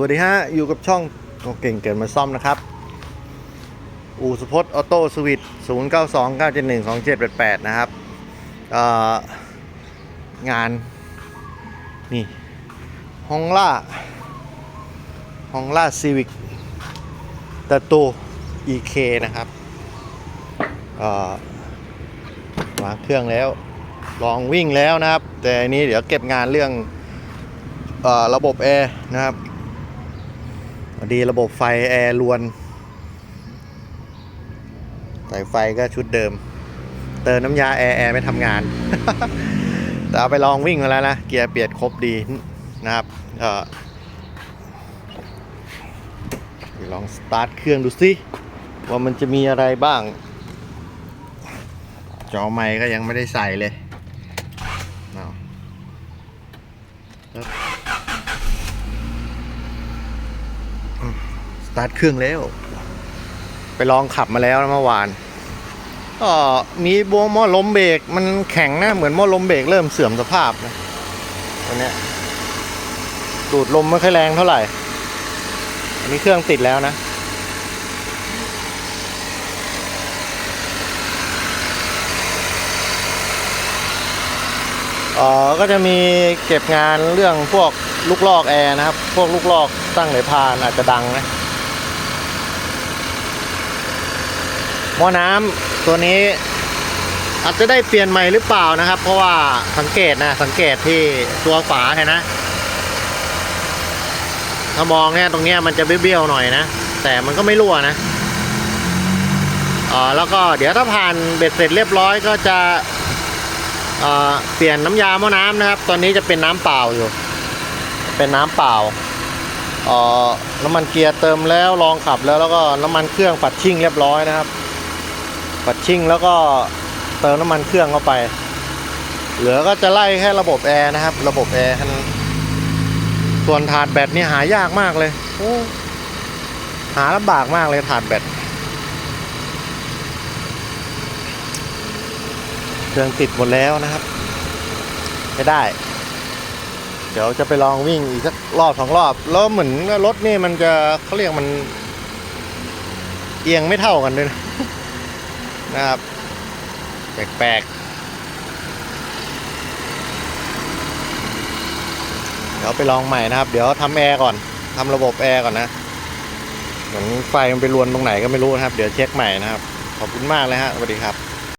วัสดีฮะ อยู่กับช่องเก่งเกิดมาซ่อมนะครับ อูสุพจน์ออโต้สวิต0 9 2 9 7 1 2 7 8 8นะครับเอ่งสองเจ็ดแปดแปดนะครับงาน นี่ฮองล่าฮองล่าซีวิกตะตู EK นะครับวางเครื่องแล้ว ลองวิ่งแล้วนะครับ แต่อันนี้เดี๋ยวเก็บงานเรื่องอระบบแอร์นะครับ อดีระบบไฟแอร์ลวนสายไฟก็ชุดเดิม เติมน้ำยาแอร์แอร์ไม่ทำงาน แต่เอาไปลองวิ่งมาแล้วนะ เกียร์เปลี่ยนครบดีนะครับเอ่อเดี๋ยวลองสตาร์ทเครื่องดูสิว่ามันจะมีอะไรบ้าง จอไมค์ก็ยังไม่ได้ใส่เลยเอา ตาร์ทเครื่องแล้ว ไปลองขับมาแล้วเมื่อวานก็มีบัวหม้อลมเบรกมันแข็งนะ เหมือนหม้อลมเบรกเริ่มเสื่อมสภาพนะตัวเนี้ยดูดลมไม่ค่อยแรงเท่าไหร่ อันนี้เครื่องติดแล้วนะอ่อก็จะมีเก็บงานเรื่องพวกลูกลอกแอร์นะครับ พวกลูกลอกตั้งไหนพานอาจจะดังนะ หม้อน้ำตัวนี้ อาจจะได้เปลี่ยนใหม่หรือเปล่านะครับ เพราะว่าสังเกตนะสังเกตที่ตัวฝาเห็นนะถ้ามองเนี่ยตรงเนี้ยมันจะเบี้ยวๆหน่อยนะ แต่มันก็ไม่รั่วนะอ่าแล้วก็เดี๋ยวถ้าผ่านเบ็ดเสร็จเรียบร้อยก็จะเเปลี่ยนน้ำยาหม้อน้ำนะครับ ตอนนี้จะเป็นน้ำเปล่าอยู่ เป็นน้ำเปล่าเอ่อน้ำมันเกียร์เติมแล้วลองขับแล้วแล้วก็น้ำมันเครื่องปัดชิ่งเรียบร้อยนะครับ ปัดชิ่งแล้วก็เติมน้ำมันเครื่องเข้าไป เหลือก็จะไล่แค่ระบบแอร์นะครับ ระบบแอร์แค่นั้นส่วนถาดแบตนี่หายากมากเลยโอ้หาลำบากมากเลยถาดแบตเครื่องติดหมดแล้วนะครับไม่ได้ เดี๋ยวจะไปลองวิ่งอีกสักรอบสองรอบ แล้วเหมือนรถนี่มันจะเขาเรียกมัน เอียงไม่เท่ากันด้วยนะ นะครับ แปลกๆ เดี๋ยวไปลองใหม่นะครับ เดี๋ยวทำแอร์ก่อนทำระบบแอร์ก่อนนะเหมือนไฟมันไปรวนตรงไหนก็ไม่รู้นะครับ เดี๋ยวเช็คใหม่นะครับ ขอบคุณมากเลยฮะสวัสดีครับ